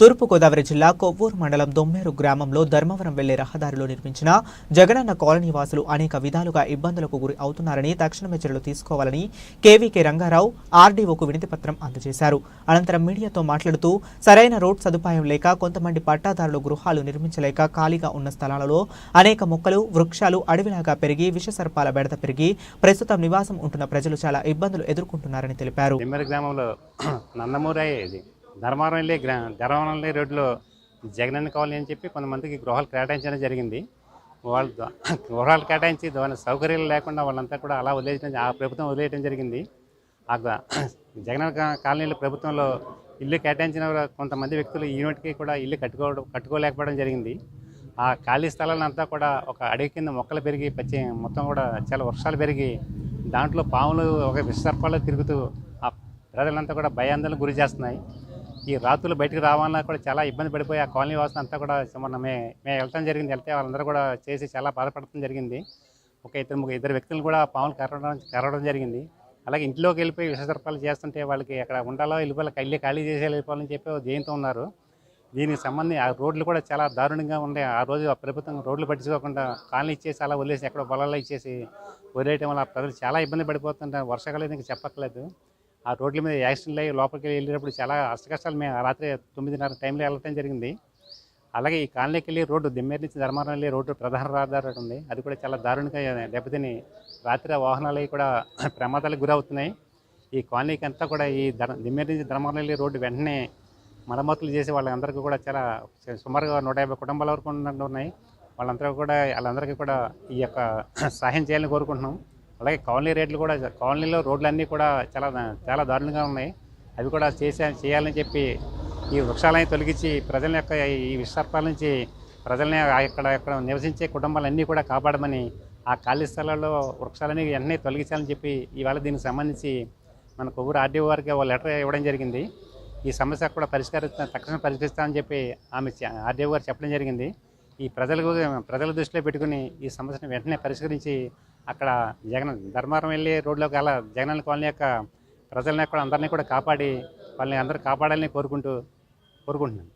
తూర్పుగోదావరి జిల్లా కొవ్వూరు మండలం దొమ్మేరు గ్రామంలో ధర్మవరం వెళ్ళే రహదారిలో నిర్మించిన జగనన్న కాలనీ వాసులు అనేక విధాలుగా ఇబ్బందులకు గురి అవుతున్నారని తక్షణమే చర్యలు తీసుకోవాలని కేవీకే రంగారావు ఆర్డీఓకు వినతి పత్రం అందజేశారు. అనంతరం మీడియాతో మాట్లాడుతూ సరైన రోడ్ సదుపాయం లేక కొంతమంది పట్టాదారులు గృహాలు నిర్మించలేక ఖాళీగా ఉన్న స్థలాలలో అనేక మొక్కలు వృక్షాలు అడవిలాగా పెరిగి విషసర్పాల బెడత పెరిగి ప్రస్తుతం నివాసం ఉంటున్న ప్రజలు చాలా ఇబ్బందులు ఎదుర్కొంటున్నారని తెలిపారు. గ్రామంలో ఇది. ధర్మవరం వెళ్ళి గ్రా ధర్మవరం వెళ్ళి రోడ్లో జగనన్న కాలనీ అని చెప్పి కొంతమందికి గృహాలు కేటాయించడం జరిగింది. వాళ్ళు గృహాలు కేటాయించి దాని సౌకర్యాలు లేకుండా వాళ్ళంతా కూడా అలా వదిలేయడం ఆ ప్రభుత్వం వదిలేయడం జరిగింది. ఆ గ- జగనన్న కాలనీలు కాలనీలో ప్రభుత్వంలో ఇల్లు కేటాయించిన కొంతమంది వ్యక్తులు ఈనాటికి కూడా ఇల్లు కట్టుకో కట్టుకోలేకపోవడం జరిగింది. ఆ ఖాళీ స్థలాలంతా కూడా ఒక అడవి కింద మొక్కలు పెరిగి పచ్చి మొత్తం కూడా చాలా వర్షాలు పెరిగి దాంట్లో పాములు ఒక విసర్పాలు తిరుగుతూ ఆ ప్రజలంతా కూడా భయాందోళన గురి చేస్తున్నాయి. ఈ రాత్రులు బయటకు రావాలన్నా కూడా చాలా ఇబ్బంది పడిపోయి ఆ కాలనీ వాసులు అంతా కూడా మొన్న మే మేము వెళ్ళటం జరిగింది వెళ్తే వాళ్ళందరూ కూడా చేసి చాలా బాధపడటం జరిగింది. ఒక ఇద్దరు ఇద్దరు వ్యక్తులు కూడా పాములు కరవడం కరవడం జరిగింది. అలాగే ఇంట్లోకి వెళ్ళిపోయి విషసర్పాలు చేస్తుంటే వాళ్ళకి అక్కడ ఉండాలో వెళ్ళిపోవాలి కళ్ళి ఖాళీ చేసి వెళ్ళిపోవాలని చెప్పి జయంతో ఉన్నారు. దీనికి సంబంధించి ఆ రోడ్లు కూడా చాలా దారుణంగా ఉండే ఆ రోజు ఆ ప్రభుత్వం రోడ్లు పట్టించుకోకుండా కాలనీ ఇచ్చేసి అలా వదిలేసి ఎక్కడో పొలాల్లో ఇచ్చేసి వదిలేయటం వల్ల ప్రజలు చాలా ఇబ్బంది పడిపోతుంటారు. వర్షాకాలం ఇంకా చెప్పట్లేదు ఆ రోడ్ల మీద యాక్సిడెంట్లు అయ్యి లోపలికి వెళ్ళినప్పుడు చాలా అష్టకష్టాలు మేము రాత్రి తొమ్మిదిన్నర టైంలో వెళ్ళటం జరిగింది. అలాగే ఈ కాలనీకి వెళ్ళి రోడ్డు దిమ్మేరు నుంచి ధర్మారం వెళ్ళి రోడ్డు ప్రధాన రహదారి ఉంది. అది కూడా చాలా దారుణంగా దెబ్బతిని రాత్రి వాహనాలు కూడా ప్రమాదాలకు గురవుతున్నాయి. ఈ కాలనీకి అంతా కూడా ఈ ధర దిమ్మేరు నుంచి ధర్మారం వెళ్ళి రోడ్డు వెంటనే మరమ్మతులు చేసి వాళ్ళందరికీ కూడా చాలా సుమారుగా నూట యాభై కుటుంబాల వరకు ఉన్నాయి. వాళ్ళందరూ కూడా వాళ్ళందరికీ కూడా ఈ యొక్క సహాయం చేయాలని కోరుకుంటున్నాం. అలాగే కాలనీ రేట్లు కూడా కాలనీలో రోడ్లన్నీ కూడా చాలా చాలా దారుణంగా ఉన్నాయి. అవి కూడా చేసే చేయాలని చెప్పి ఈ వృక్షాలని తొలగించి ప్రజల యొక్క ఈ విసర్పాల నుంచి ప్రజల్ని అక్కడ ఇక్కడ ఇక్కడ నివసించే కుటుంబాలన్నీ కూడా కాపాడమని ఆ ఖాళీ స్థలాల్లో వృక్షాలని వెంటనే తొలగించాలని చెప్పి ఇవాళ దీనికి సంబంధించి మన కొవ్వూరు ఆర్డీఓ వారికి ఒక లెటర్ ఇవ్వడం జరిగింది. ఈ సమస్య కూడా పరిష్కరిస్తా తక్షణం పరిష్కరిస్తామని చెప్పి ఆమె ఆర్డీఓ గారు చెప్పడం జరిగింది. ఈ ప్రజలకు ప్రజల దృష్టిలో పెట్టుకుని ఈ సమస్యను వెంటనే పరిష్కరించి అక్కడ జగన్ ధర్మారం వెళ్ళి రోడ్లోకి అలా జగన్ కాలనీ యొక్క ప్రజలని కూడా అందరినీ కూడా కాపాడి వాళ్ళని అందరూ కాపాడాలని కోరుకుంటూ కోరుకుంటున్నాను.